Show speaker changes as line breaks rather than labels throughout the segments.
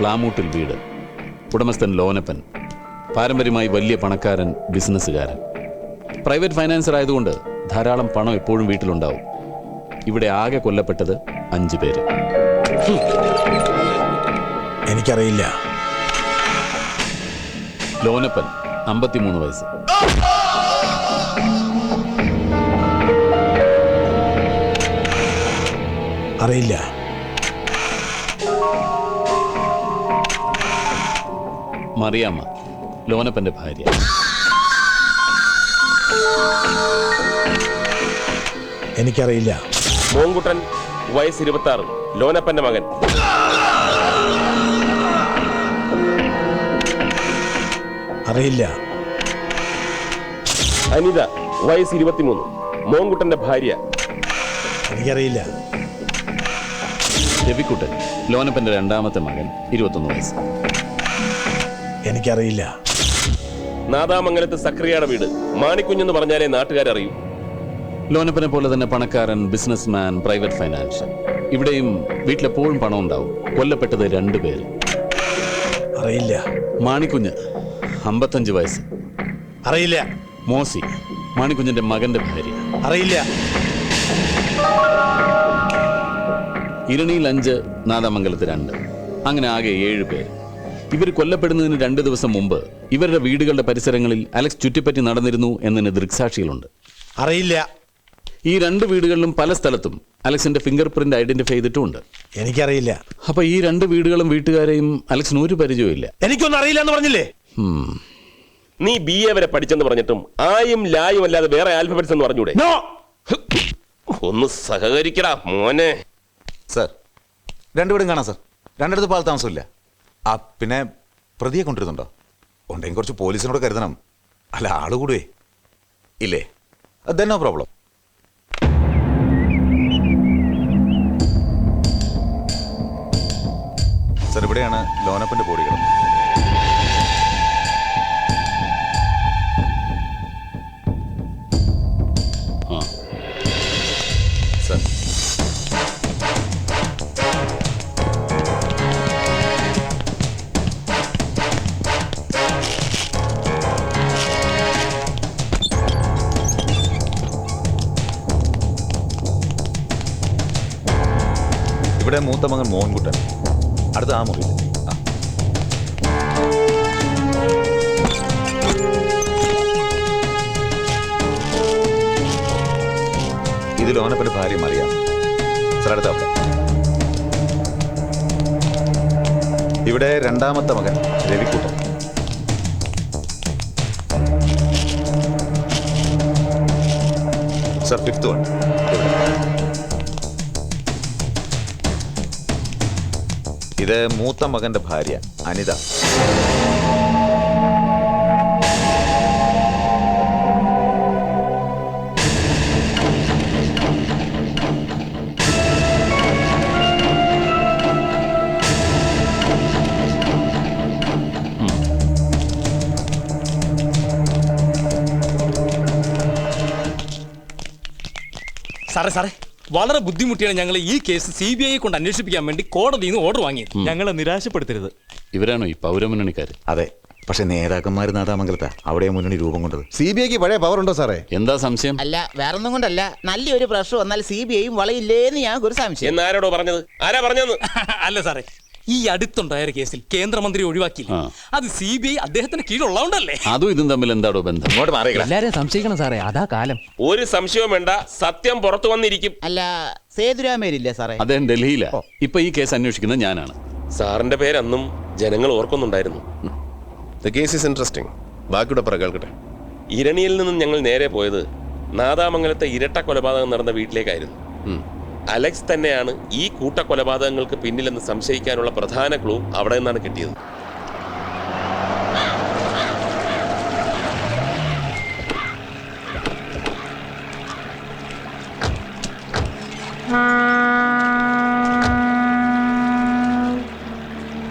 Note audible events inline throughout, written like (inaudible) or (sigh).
പ്ലാമൂട്ടിൽ വീട്. ഉടമസ്ഥൻ ലോനപ്പൻ പാരമ്പര്യമായി വലിയ പണക്കാരൻ ബിസിനസ്സുകാരൻ. പ്രൈവറ്റ് ഫൈനാൻസർ ആയതുകൊണ്ട് ധാരാളം പണം എപ്പോഴും വീട്ടിലുണ്ടാവും. ഇവിടെ ആകെ കൊല്ലപ്പെട്ടത് അഞ്ചു പേര്.
എനിക്കറിയില്ല.
ലോനപ്പൻ അമ്പത്തിമൂന്ന് വയസ്സ്.
അറിയില്ല.
മറിയാമ്മ ലോനപ്പന്റെ ഭാര്യ.
എനിക്കറിയില്ല.
മോങ്കുട്ടൻ വയസ്സ് ഇരുപത്തി ആറ് ലോനപ്പന്റെ മകൻ.
അറിയില്ല.
അനിത വയസ്സ് ഇരുപത്തിമൂന്ന് മോങ്കുട്ടന്റെ ഭാര്യ.
എനിക്കറിയില്ല.
രവിക്കുട്ടൻ ലോനപ്പന്റെ രണ്ടാമത്തെ മകൻ ഇരുപത്തൊന്ന് വയസ്സ്.
എനിക്കറിയില്ല.
നാദാമംഗലത്ത് സക്രിയയുടെ വീട്. മാണിക്കുഞ്ഞെന്ന് പറഞ്ഞാലേ നാട്ടുകാരറിയൂ.
ലോനപ്പനെ പോലെ തന്നെ പണക്കാരൻ ബിസിനസ്മാൻ പ്രൈവറ്റ് ഫൈനാൻഷ്യൽ. ഇവിടെയും വീട്ടിലെപ്പോഴും പണം ഉണ്ടാവും കൊല്ലപ്പെട്ടത് രണ്ടുപേര്
അറിയില്ല.
മാണിക്കുഞ്ഞ് അമ്പത്തഞ്ച് വയസ്സ്.
അറിയില്ല.
മോസി മാണിക്കുഞ്ഞിന്റെ മകന്റെ ഭാര്യ.
അറിയില്ല.
ഇരണിയിൽ അഞ്ച് നാദാമംഗലത്ത് രണ്ട്. അങ്ങനെ ആകെ ഏഴ് പേര്. ഇവർ കൊല്ലപ്പെടുന്നതിന് രണ്ട് ദിവസം മുമ്പ് ഇവരുടെ വീടുകളുടെ പരിസരങ്ങളിൽ അലക്സ് ചുറ്റിപ്പറ്റി നടന്നിരുന്നു എന്നതിന് ദൃക്സാക്ഷികളുണ്ട്.
അറിയില്ല.
ഈ രണ്ട് വീടുകളിലും പല സ്ഥലത്തും അലക്സിന്റെ ഫിംഗർ പ്രിന്റ് ഐഡന്റിഫൈ ചെയ്തിട്ടുമുണ്ട്.
എനിക്കറിയില്ല.
അപ്പൊ ഈ രണ്ട് വീടുകളും വീട്ടുകാരെയും അലക്സിന് ഒരു പരിചയമില്ല
എനിക്കൊന്നും അറിയില്ല എന്ന് പറഞ്ഞില്ലേ?
നീ ബി എ വരെ പഠിച്ചെന്ന് പറഞ്ഞിട്ടും ആയും ലായും അല്ലാതെ വേറെ ആൽഫബറ്റ്സ് എന്ന് പറഞ്ഞൂടെ
നോ!
ഒന്ന് സഹകരിക്കടാ മോനെ.
സർ രണ്ടുപേരും കാണാം സർ. രണ്ടിടത്ത് പാൽ താമസമില്ല. ആ പിന്നെ പ്രതിയെ കൊണ്ടിരുന്നുണ്ടോ ഉണ്ടെങ്കിൽ കുറച്ച് പോലീസിനോട് കരുതണം. അല്ല ആൾ കൂടുവേ. ഇല്ലേ? ദെൻ നോ പ്രോബ്ലം സാർ ഇവിടെയാണ് ലോനപ്പന്റെ ബോഡികൾ. ഇവിടെ മൂത്ത മകൻ മോഹൻകുട്ടൻ. അടുത്ത ആ മുറിയിൽ. ഇത് ലോനപ്പന്റെ ഭാര്യ അറിയാം സാർ അടുത്ത ഇവിടെ രണ്ടാമത്തെ മകൻ രവിക്കുട്ടൻ. സർ ഫിഫ്ത്ത് വൺ ഇത് മൂത്ത മകന്റെ ഭാര്യ അനിത.
സാറേ സാറേ. വളരെ ബുദ്ധിമുട്ടിയാണ് ഞങ്ങൾ ഈ കേസ് സി ബി ഐ കൊണ്ട് അന്വേഷിപ്പിക്കാൻ വേണ്ടി കോടതിയിൽ നിന്ന് ഓർഡർ വാങ്ങിയത്
ഞങ്ങളെ നിരാശപ്പെടുത്തരുത്.
ഇവരാണോ ഈ പൗരമുന്നണിക്കാർ
അതെ. പക്ഷെ നേതാക്കന്മാർ നാദാമംഗലത്താ. അവിടെ മുന്നണി രൂപം കൊണ്ടത്.
സി ബി ഐക്ക് പഴയ പവർ ഉണ്ടോ സാറേ?
എന്താ സംശയം?
അല്ല വേറൊന്നും കൊണ്ടല്ല. നല്ലൊരു പ്രശ്നം വന്നാൽ സി ബി ഐയും വളയില്ലേന്ന് ഞങ്ങൾക്ക് ഒരു സംശയം.
എന്നാരോടോ പറഞ്ഞത്? ആരാ പറഞ്ഞത് (laughs)
അല്ല സാറേ. ഈ അടുത്തുണ്ടായ ഒരു കേസിൽ കേന്ദ്രമന്ത്രി ഒഴിവാക്കിയില്ല. അത് സി ബി ഐ അദ്ദേഹത്തിന് കീഴുള്ളതുകൊണ്ടല്ലേ
അതും ഇതും തമ്മിൽ എന്താണോ ബന്ധം?
ഇങ്ങോട്ട് മാറിയില്ല
എല്ലാരെയും സംശയിക്കണം സാറേ അതാ കാലം.
ഒരു സംശയവും വേണ്ട സത്യം പുറത്തു വന്നിരിക്കും.
അല്ല സേതുരാമേരില്ലേ സാറേ?
അദ്ദേഹം ഡൽഹിയിലാ. ഇപ്പൊ ഈ കേസ് അന്വേഷിക്കുന്നത് ഞാനാണ്.
സാറിന്റെ പേരന്നും ജനങ്ങൾ ഓർക്കുന്നുണ്ടായിരുന്നു.
ദ കേസ് ഈസ് ഇൻട്രസ്റ്റിംഗ് ബാക്കിയുടെ പറ കേൾക്കട്ടെ.
ഇരണിയിൽ നിന്നും ഞങ്ങൾ നേരെ പോയത് നാദാമംഗലത്തെ ഇരട്ട കൊലപാതകം നടന്ന വീട്ടിലേക്കായിരുന്നു. അലക്സ് തന്നെയാണ് ഈ കൂട്ട കൊലപാതകങ്ങൾക്ക് പിന്നിലെന്ന് സംശയിക്കാനുള്ള പ്രധാന ക്ലൂ അവിടെ നിന്നാണ് കിട്ടിയത്.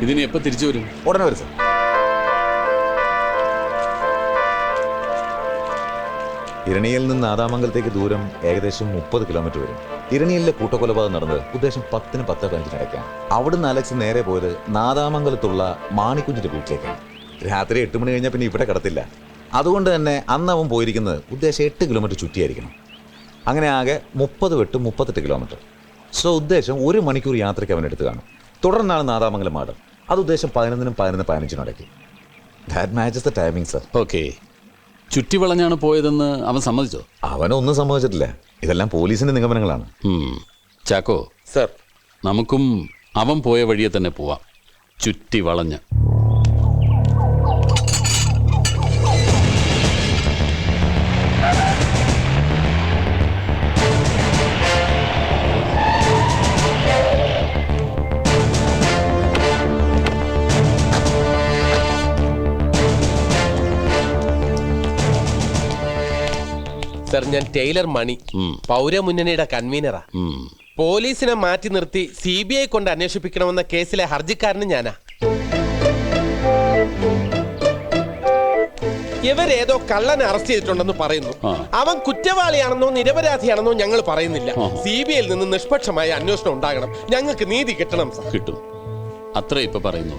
ഇതിന് എപ്പോ തിരിച്ചു വരും?
ഉടനെ വരും സാർ. ഇരണിയിൽ നിന്ന് ആദാമംഗലത്തേക്ക് ദൂരം ഏകദേശം മുപ്പത് കിലോമീറ്റർ വരും. ഇരണിയിലെ കൂട്ടക്കൊലപാതകം നടന്നത് ഉദ്ദേശം പത്തിന് പത്ത് പതിനഞ്ചിനിടയ്ക്കാണ് അവിടുന്ന് അലക്സ് നേരെ പോയത് നാദാമംഗലത്തുള്ള മാണിക്കുഞ്ഞിന്റെ വീട്ടിലേക്കാണ്. രാത്രി എട്ട് മണി കഴിഞ്ഞാൽ പിന്നെ ഇവിടെ കിടത്തില്ല. അതുകൊണ്ട് തന്നെ അന്ന് അവൻ പോയിരിക്കുന്നത് ഉദ്ദേശം എട്ട് കിലോമീറ്റർ ചുറ്റിയായിരിക്കണം. അങ്ങനെ ആകെ മുപ്പത് വെട്ട് മുപ്പത്തെട്ട് കിലോമീറ്റർ. സോ ഉദ്ദേശം ഒരു മണിക്കൂർ യാത്രയ്ക്ക് അവൻ എടുത്തു കാണും. തുടർന്നാണ് നാദാമംഗലം മാടം അത് ഉദ്ദേശം പതിനൊന്നിനും പതിനൊന്ന് പതിനഞ്ചിനും ഇടയ്ക്ക്. That matches the timing sir
okay ചുറ്റി വളഞ്ഞാണ് പോയതെന്ന് അവൻ സമ്മതിച്ചോ?
അവനൊന്നും സമ്മതിച്ചിട്ടില്ല. ഇതെല്ലാം പോലീസിന്റെ നിഗമനങ്ങളാണ്.
ഉം. ചാക്കോ
സർ.
നമുക്കും അവൻ പോയ വഴിയെ തന്നെ പോവാം. ചുറ്റി വളഞ്ഞ്
സർ ഞാൻ ടൈലർ മണി. പൗരമുന്നണിയുടെ കൺവീനറാ. പോലീസിനെ മാറ്റി നിർത്തി സി ബി ഐ കൊണ്ട് അന്വേഷിപ്പിക്കണമെന്ന കേസിലെ ഹർജിക്കാരന് ഞാനാ. ഇവരേതോ കള്ളനെ അറസ്റ്റ് ചെയ്തിട്ടുണ്ടെന്ന് പറയുന്നു. അവൻ കുറ്റവാളിയാണെന്നോ നിരപരാധിയാണെന്നോ ഞങ്ങൾ പറയുന്നില്ല. സി ബി ഐയിൽ നിന്ന് നിഷ്പക്ഷമായ അന്വേഷണം ഉണ്ടാകണം. ഞങ്ങൾക്ക് നീതി കിട്ടണം സർ.
കിട്ടും. അത്രേ ഇപ്പൊ
പറയുന്നു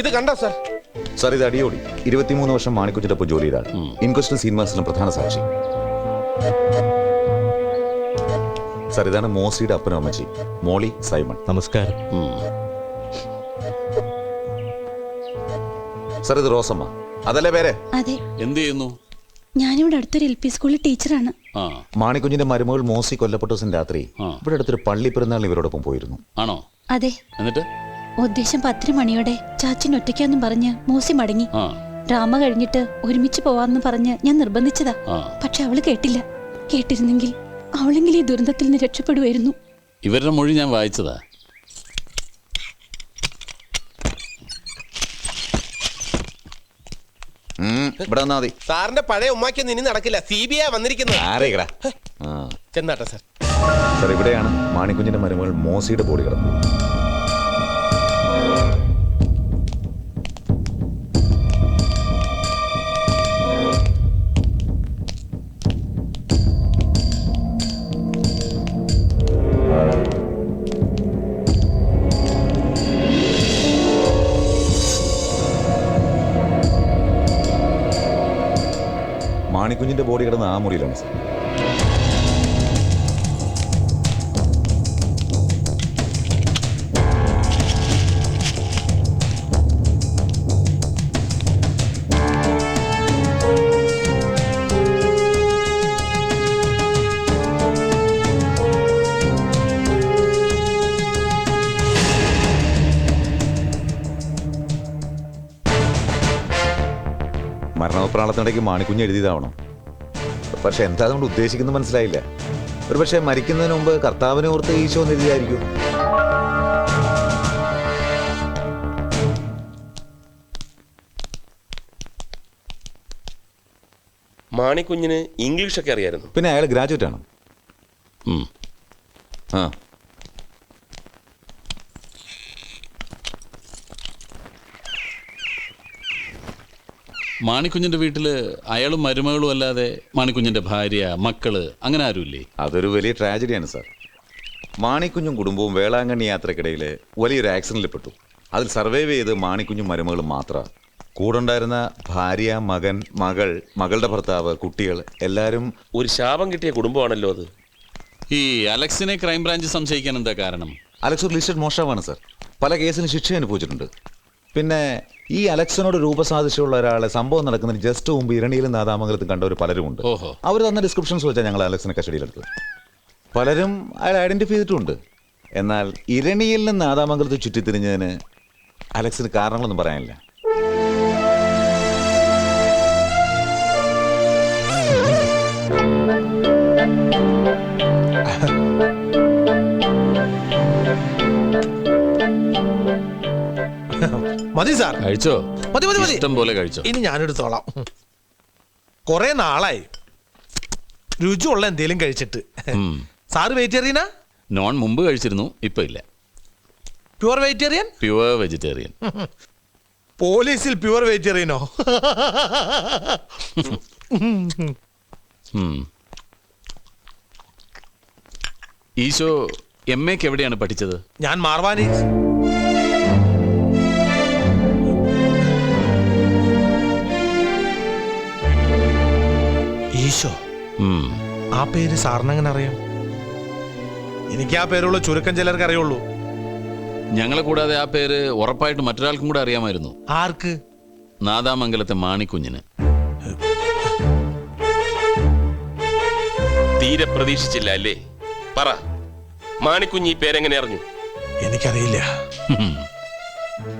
ഇത് കണ്ടോ സർ?
സാർ ഇത് അടിയോടി. ഇരുപത്തിമൂന്ന് വർഷം മാണിക്കുച്ചിന്റെ ഒപ്പം ജോലി ചെയ്താൽ ആൾ ഇൻക്വസ്റ്റിൽ പ്രധാന സാക്ഷി. സാർ ഇതാണ് മോസിയുടെ അപ്പനും അമ്മച്ചി മോളി സൈമൺ.
നമസ്കാരം.
സാർ ഇത് റോസമ്മ. അതല്ലേ പേരെ?
അതെ.
എന്ത് ചെയ്യുന്നു?
ഞാനിവിടെ അടുത്തൊരു എൽ പി സ്കൂളിൽ ടീച്ചറാണ്.
ആ.
മാണിക്കുഞ്ഞിന്റെ മരുമകൾ മോസി കൊല്ലപ്പെട്ട ദിവസം രാത്രി. ഇവിടെ അടുത്തൊരു പള്ളി പെരുന്നാളിന് ഇവരോടൊപ്പം പോയിരുന്നു.
ആണോ?
അതെ.
എന്നിട്ട്?
ഉദ്ദേശം പത്തര മണിയോടെ ചാച്ചൻ ഒറ്റയ്ക്കാന്നും പറഞ്ഞ് മൂസി മടങ്ങി.
ആ.
ഡ്രാമ കഴിഞ്ഞിട്ട് ഒരുമിച്ച് പോവാന്ന് പറഞ്ഞ് ഞാൻ നിർബന്ധിച്ചതാ. പക്ഷെ അവൾ കേട്ടില്ല. കേട്ടിരുന്നെങ്കിൽ അവളെങ്കിൽ ഈ ദുരന്തത്തിൽ നിന്ന് രക്ഷപ്പെടുവായിരുന്നു.
ഇവരുടെ മൊഴി ഞാൻ വായിച്ചതാ.
ഉം, ഇവിടെ വന്നാ മതി.
സാറിന്റെ പഴയ ഉമ്മാക്കൊന്നും ഇനി നടക്കില്ല. സി ബി ഐ വന്നിരിക്കുന്നത്
ആരേക്കടാ? ആ
ചെന്നാട്ടെ സർ.
സാർ ഇവിടെയാണ് മാണിക്കുഞ്ഞിന്റെ മരുമകൾ മോസിയുടെ ബോഡി കിടന്നത് മാണിക്കുഞ്ഞിന്റെ ബോഡി കിടന്ന ആ മുറിയിലാണ് സാർ. മരണപ്രാളത്തിനിടയ്ക്ക് മാണിക്കുഞ്ഞ് എഴുതിയതാവണം. പക്ഷെ എന്താ നമ്മൾ ഉദ്ദേശിക്കുന്നത് മനസ്സിലായില്ല. ഒരു പക്ഷേ മരിക്കുന്നതിന് മുമ്പ് കർത്താവിനെ ഓർത്ത് ഈശോ എന്ന് എഴുതിയായിരിക്കും
മാണിക്കുഞ്ഞിന് ഇംഗ്ലീഷൊക്കെ അറിയായിരുന്നു.
പിന്നെ അയാൾ ഗ്രാജുവേറ്റ് ആണ് ആ.
മാണിക്കുഞ്ഞിന്റെ വീട്ടിൽ അയാളും മരുമകളും അല്ലാതെ മാണിക്കുഞ്ഞിന്റെ ഭാര്യ മക്കൾ അങ്ങനെ ആരുമില്ലേ?
അതൊരു വലിയ ട്രാജഡിയാണ് സാർ. മാണിക്കുഞ്ഞും കുടുംബവും വേളാങ്കണ്ണി യാത്രക്കിടയിൽ വലിയൊരു ആക്സിഡന്റിൽ പെട്ടു. അതിൽ സർവൈവ് ചെയ്ത് മാണിക്കുഞ്ഞും മരുമകളും മാത്രമാണ് കൂടുണ്ടായിരുന്ന ഭാര്യ മകൻ മകൾ മകളുടെ ഭർത്താവ് കുട്ടികൾ എല്ലാവരും
ഒരു ശാപം കിട്ടിയ കുടുംബമാണല്ലോ അത്.
ഈ അലക്സിനെ ക്രൈംബ്രാഞ്ച് സംശയിക്കാൻ എന്താ കാരണം?
അലക്സ് ഒരു ലിസ്റ്റഡ് മോഷണമാണ് സാർ. പല കേസിനും ശിക്ഷ അനുഭവിച്ചിട്ടുണ്ട്. പിന്നെ ഈ അലക്സിനോട് രൂപസാദൃശ്യമുള്ള ഒരാളെ സംഭവം നടക്കുന്നതിന് ജസ്റ്റ് മുമ്പ് ഇരണിയിലും നാദാമംഗലത്തും കണ്ടവർ പലരുമുണ്ട്.
ഓഹോ.
അവർ തന്ന ഡിസ്ക്രിപ്ഷൻസ് വെച്ചാൽ ഞങ്ങൾ അലക്സിനെ കസ്റ്റഡിയിലെടുത്തത് പലരും അയാൾ ഐഡന്റിഫൈ ചെയ്തിട്ടുണ്ട്. എന്നാൽ ഇരണിയിൽ നിന്ന് നാദാമംഗലത്ത് ചുറ്റിത്തിരിഞ്ഞതിന് അലക്സിന് കാരണങ്ങളൊന്നും പറയാനില്ല.
മതി സാർ.
കഴിച്ചോ?
മതി മതി മതി.
ഇഷ്ടം പോലെ കഴിച്ചോ?
ഇനി ഞാനെടുത്തോളാം. കുറെ നാളായി. രുചിയുള്ള എന്തേലും കഴിച്ചിട്ട്.
Sir
sir വെജിറ്റേറിയനാ?
നോൺ മുമ്പ് കഴിച്ചിരുന്നു ഇപ്പൊ ഇല്ല.
Pure vegetarian?
Pure vegetarian.
പോലീസിൽ പ്യുവർ വെജിറ്റേറിയനോ.
ഈശോ എം എക്ക് എവിടെയാണ് പഠിച്ചത്?
ഞാൻ മാർവാനി ഈശോ.
ഉം.
ആ പേര് സാറിനെങ്ങനെ അറിയാം എനിക്ക് ആ പേരുള്ള ചുരുക്കം ചിലർക്ക് അറിയുള്ളൂ.
ഞങ്ങളെ കൂടാതെ ആ പേര് ഉറപ്പായിട്ട് മറ്റൊരാൾക്കും കൂടെ അറിയാമായിരുന്നു.
ആർക്ക്?
നാദാമംഗലത്തെ മാണിക്കുഞ്ഞിന്.
തീരെ പ്രതീക്ഷിച്ചില്ല അല്ലേ? പറ മാണിക്കുഞ്ഞ് ഈ പേരെങ്ങനെ അറിഞ്ഞു?
എനിക്കറിയില്ല.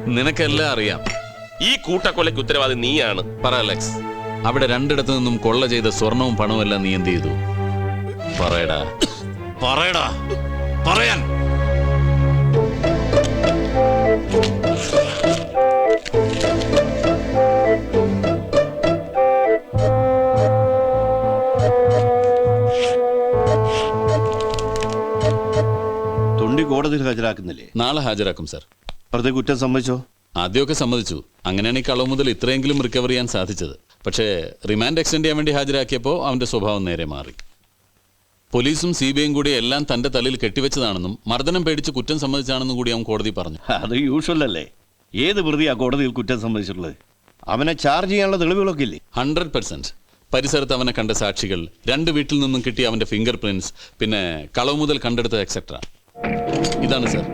നിനക്കെല്ലാം അറിയാം.
ഈ കൂട്ടക്കൊലയ്ക്ക് ഉത്തരവാദി നീയാണ്.
പറ അലക്സ്. അവിടെ രണ്ടിടത്തു നിന്നും കൊള്ള ചെയ്ത സ്വർണവും പണവും എല്ലാം നീ എന്ത് ചെയ്തു? പറയടാ. പറയടാ. പറയാൻ.
തൊണ്ടി കോടതിയിൽ ഹാജരാക്കുന്നില്ലേ?
നാളെ ഹാജരാക്കും സർ.
പ്രതി കുറ്റം സമ്മതിച്ചോ?
ആദ്യമൊക്കെ സമ്മതിച്ചു. അങ്ങനെയാണ് ഈ കളവ് മുതൽ ഇത്രയെങ്കിലും റിക്കവർ ചെയ്യാൻ സാധിച്ചത്. പക്ഷേ റിമാൻഡ് എക്സ്റ്റെൻഡ് ചെയ്യാൻ വേണ്ടി ഹാജരാക്കിയപ്പോൾ അവന്റെ സ്വഭാവം നേരെ മാറി. പോലീസും സി ബി ഐയും കൂടി എല്ലാം തന്റെ തലയിൽ കെട്ടിവെച്ചതാണെന്നും മർദ്ദനം പേടിച്ച് കുറ്റം സമ്മതിച്ചാണെന്നും കൂടി അവൻ കോടതി പറഞ്ഞു.
അത് യൂഷ്വൽ അല്ലേ? ഏത് പ്രതിയാ കോടതിയിൽ കുറ്റം സമ്മതിച്ചിട്ടുള്ളത്? അവനെ ചാർജ് ചെയ്യാനുള്ള തെളിവുകളൊക്കെ ഇല്ലേ?
ഹൺഡ്രഡ് പെർസെന്റ് പരിസരത്ത് അവനെ കണ്ട സാക്ഷികൾ രണ്ട് വീട്ടിൽ നിന്നും കിട്ടിയ അവന്റെ ഫിംഗർ പ്രിന്റ്സ് പിന്നെ കളവ് മുതൽ കണ്ടെടുത്ത എക്സെട്ര ഇതാണ് സർ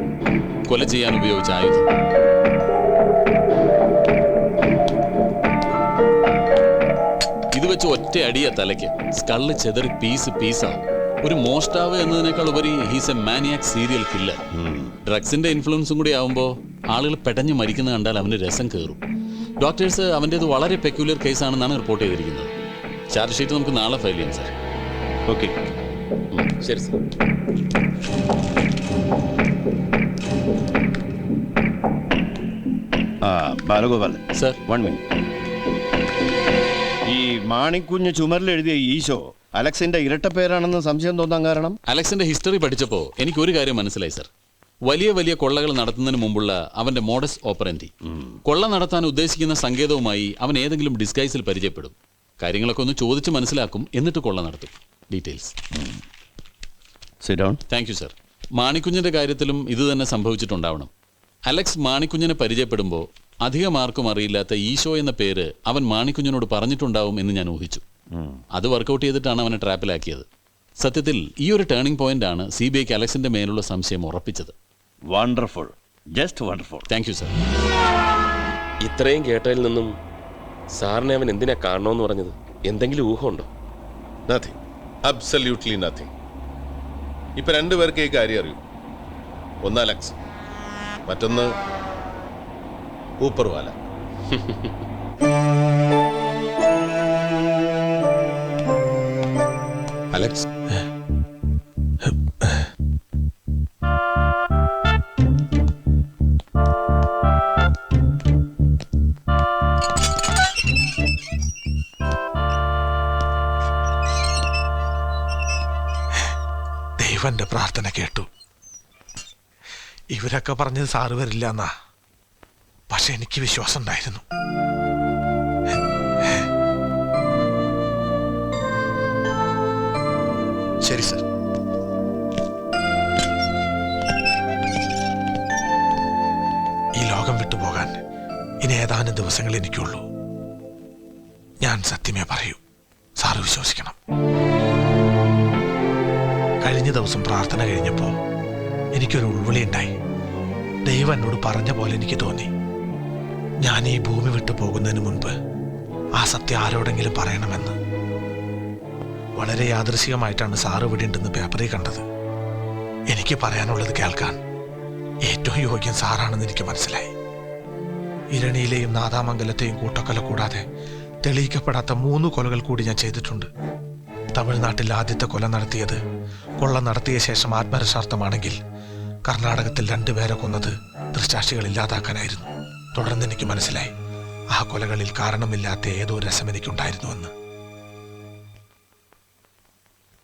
കൊല ചെയ്യാൻ ഉപയോഗിച്ച ആയുധം. ഒറ്റ അടിയ തലയ്ക്ക്. സ്കള്ള് ചെതറി പീസ് പീസാണ്. ഒരു മോഷ്ടാവ് എന്നതിനേക്കാൾ ഉപരി he's a maniac serial killer ഡ്രഗ്സിന്റെ ഇൻഫ്ലുവൻസും കൂടി ആവുമ്പോൾ ആളുകൾ പെട്ടെന്ന് മരിക്കുന്ന കണ്ടാൽ അവന് രസം കയറും ഡോക്ടേഴ്സ് അവന്റേത് വളരെ പെക്യുലർ കേസാണെന്നാണ് റിപ്പോർട്ട് ചെയ്തിരിക്കുന്നത്. ചാർജ് ഷീറ്റ് നമുക്ക് നാളെ ഫയൽ ചെയ്യാം സാർ
ഓക്കെ
ശരി സാർ
ആ ബാലഗോപാൽ.
സാർ
വൺ മിനിറ്റ് ഈ മാണിക്കുഞ്ഞ് ചുമരിൽ എഴുതിയ ഈശോ അലക്സിന്റെ ഇരട്ട പേരാണെന്ന് സംശയം തോന്നാൻ കാരണം?
അലക്സിന്റെ ഹിസ്റ്ററി പഠിച്ചപ്പോൾ എനിക്ക് ഒരു കാര്യം മനസ്സിലായി സർ. വലിയ വലിയ കൊള്ളകൾ നടത്തുന്നതിന് മുമ്പുള്ള അവന്റെ മോഡസ് ഓപ്പറന്റി. കൊള്ള നടത്താൻ ഉദ്ദേശിക്കുന്ന സങ്കേതവുമായി അവൻ ഏതെങ്കിലും ഡിസ്ഗൈസിൽ പരിചയപ്പെടും. കാര്യങ്ങളൊക്കെ ഒന്ന് ചോദിച്ച് മനസ്സിലാക്കും എന്നിട്ട് കൊള്ള നടത്തും. ഡീറ്റെയിൽസ് താങ്ക് യു സർ മാണിക്കുഞ്ഞിന്റെ കാര്യത്തിലും ഇത് തന്നെ സംഭവിച്ചിട്ടുണ്ടാവണം. അലക്സ് മാണിക്കുഞ്ഞിനെ പരിചയപ്പെടുമ്പോൾ അധികം ആർക്കും അറിയില്ലാത്ത ഈശോ എന്ന പേര് അവൻ മാണിക്കുഞ്ഞിനോട് പറഞ്ഞിട്ടുണ്ടാവും എന്ന് ഞാൻ ഊഹിച്ചു. അത് വർക്കൗട്ട് ചെയ്തിട്ടാണ് അവനെ ട്രാപ്പിലാക്കിയത്. സത്യത്തിൽ ഈ ഒരു ടേണിംഗ് പോയിന്റ് ആണ് സി ബി ഐക്ക് അലക്സിന്റെ മേലുള്ള സംശയം ഉറപ്പിച്ചത്.
Wonderful just wonderful
thank you sir
ഇത്രയും കേട്ടതിൽ നിന്നും സാറിനെ അവൻ എന്തിനാ കാണണമെന്ന് പറഞ്ഞത്? എന്തെങ്കിലും ഊഹമുണ്ടോ?
നത്തിങ് അബ്സല്യൂട്ട്ലി നത്തിങ് ഇപ്പൊ രണ്ടുപേർക്ക് ഈ കാര്യം അറിയൂ. ഒന്ന് അലക്സ് മറ്റൊന്ന് ഊപ്പർവാല.
അലക്സ്.
ദൈവന്റെ പ്രാർത്ഥന കേട്ടു. ഇവരൊക്കെ പറഞ്ഞത് സാറ് വരില്ല എന്നാ പക്ഷെ എനിക്ക് വിശ്വാസം ഉണ്ടായിരുന്നു. ശരി സർ. ഈ ലോകം വിട്ടുപോകാൻ ഇനി ഏതാനും ദിവസങ്ങൾ എനിക്കുള്ളൂ. ഞാൻ സത്യമേ പറയൂ സാറ് വിശ്വസിക്കണം. കഴിഞ്ഞ ദിവസം പ്രാർത്ഥന കഴിഞ്ഞപ്പോൾ എനിക്കൊരു ഉൾവിളി ഉണ്ടായി. ദൈവം എന്നോട് പറഞ്ഞ പോലെ എനിക്ക് തോന്നി. ഞാൻ ഈ ഭൂമി വിട്ടു പോകുന്നതിന് മുൻപ് ആ സത്യം ആരോടെങ്കിലും പറയണമെന്ന്. വളരെ യാദൃശികമായിട്ടാണ് സാറ് ഇവിടെ ഉണ്ടെന്ന് പേപ്പറിൽ കണ്ടത്. എനിക്ക് പറയാനുള്ളത് കേൾക്കാൻ ഏറ്റവും യോഗ്യം സാറാണെന്ന് എനിക്ക് മനസ്സിലായി. ഇരണിയിലെയും നാദാമംഗലത്തെയും കൂട്ടക്കൊല കൂടാതെ തെളിയിക്കപ്പെടാത്ത മൂന്ന് കൊലകൾ കൂടി ഞാൻ ചെയ്തിട്ടുണ്ട്. തമിഴ്നാട്ടിൽ ആദ്യത്തെ കൊല നടത്തിയത് കൊള്ള നടത്തിയ ശേഷം ആത്മരക്ഷാർത്ഥമാണെങ്കിൽ കർണാടകത്തിൽ രണ്ടുപേരെ കൊന്നത് ദൃശാക്ഷികൾ ഇല്ലാതാക്കാനായിരുന്നു. തുടർന്ന് എനിക്ക് മനസ്സിലായി. ആ കൊലകളിൽ കാരണമില്ലാത്ത ഏതോ രസം എനിക്കുണ്ടായിരുന്നുവെന്ന്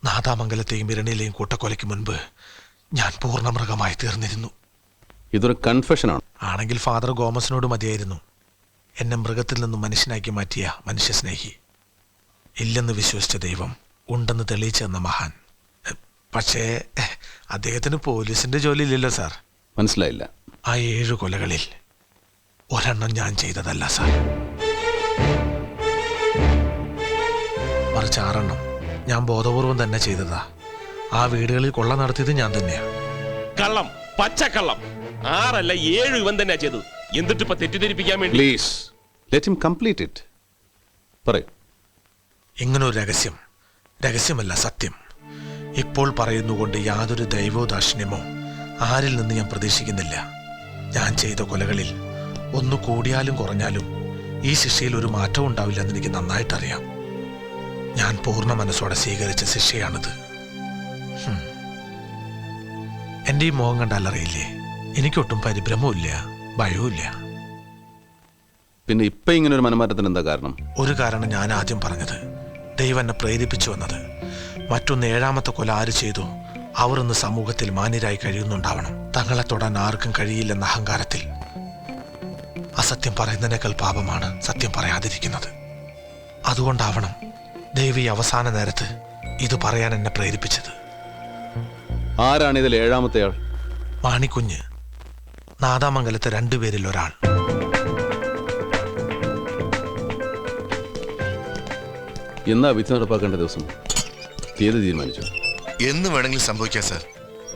നാദാമംഗലത്തെയും ഇരണിയിലെയും കൂട്ടക്കൊലയ്ക്ക് മുൻപ് ഞാൻ പൂർണമൃഗമായി തീർന്നിരുന്നു.
ഇതൊരു കൺഫെഷനാണ്.
ആണെങ്കിൽ ഫാദർ ഗോമസിനോട് മതിയായിരുന്നു. എന്നെ മൃഗത്തിൽ നിന്നും മനുഷ്യനാക്കി മാറ്റിയ മനുഷ്യസ്നേഹി. ഇല്ലെന്ന് വിശ്വസിച്ച ദൈവം ഉണ്ടെന്ന് തെളിയിച്ചു തന്ന മഹാൻ. പക്ഷേ അദ്ദേഹത്തിന് പോലീസിന്റെ ജോലിയില്ലല്ലോ സാർ.
മനസ്സിലായില്ല.
ആ ഏഴ് കൊലകളിൽ ഒരെണ്ണം ഞാൻ ചെയ്തതല്ല സാർ. മറിച്ച് ആറെണ്ണം ഞാൻ ബോധപൂർവം തന്നെ ചെയ്തതാ. ആ വീടുകളിൽ കൊള്ള നടത്തിയത് ഞാൻ തന്നെയാ.
കള്ളം പച്ചക്കള്ളം. ആറല്ല ഏഴ് ഇവൻ തന്നെയാ ചെയ്തത്. എന്നിട്ട് ഇപ്പൊ തെറ്റിദ്ധരിപ്പിക്കാൻ വേണ്ടി?
Please let him complete it പറയൂ.
ഇങ്ങനെ ഒരു രഹസ്യം. രഹസ്യമല്ല സത്യം. ഇപ്പോൾ പറയുന്നുകൊണ്ട് യാതൊരു ദൈവോദാക്ഷിണ്യമോ ആരിൽ നിന്ന് ഞാൻ പ്രതീക്ഷിക്കുന്നില്ല. ഞാൻ ചെയ്ത കൊലകളിൽ ഒന്ന് കൂടിയാലും കുറഞ്ഞാലും ഈ ശിക്ഷയിൽ ഒരു മാറ്റവും ഉണ്ടാവില്ലെന്ന് എനിക്ക് നന്നായിട്ടറിയാം. ഞാൻ പൂർണ മനസ്സോടെ സ്വീകരിച്ച ശിക്ഷയാണിത്. എന്റെ ഈ മുഖം കണ്ടാൽ അറിയില്ലേ? എനിക്കൊട്ടും പരിഭ്രമവും ഭയവുമില്ല.
പിന്നെ ഇപ്പൊ ഇങ്ങനെ ഒരു മനമാറ്റത്തിന് എന്താ കാരണം?
ഒരു കാരണം ഞാൻ ആദ്യം പറഞ്ഞത് ദൈവം എന്നെ പ്രേരിപ്പിച്ചു വന്നത്. മറ്റൊന്ന് ഏഴാമത്തെ കൊല ആര് ചെയ്തു? അവർ ഇന്ന് സമൂഹത്തിൽ മാന്യരായി കഴിയുന്നുണ്ടാവണം. തങ്ങളെ തൊടാൻ ആർക്കും കഴിയില്ലെന്ന അഹങ്കാരത്തിൽ. അസത്യം പറയുന്നതിനേക്കാൾ പാപമാണ് സത്യം പറയാതിരിക്കുന്നത്. അതുകൊണ്ടാവണം ദേവി അവസാന നേരത്ത് ഇത് പറയാൻ എന്നെ പ്രേരിപ്പിച്ചത്.
ആരാണ് ഇതിൽ ഏഴാമത്തെ ആൾ?
മാണിക്കുഞ്ഞ്. നാദാമംഗലത്തെ രണ്ടുപേരിൽ ഒരാൾ.
എന്നാ വിധി നടപ്പാക്കേണ്ട ദിവസം? തീയതി തീരുമാനിച്ചു?
എന്ന് വേണമെങ്കിലും സംഭവിക്കാം സർ.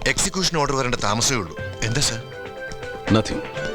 എക്സിക്യൂഷൻ ഓർഡർ വരേണ്ട താമസമേ ഉള്ളൂ. എന്താ സർ?
നത്തിങ്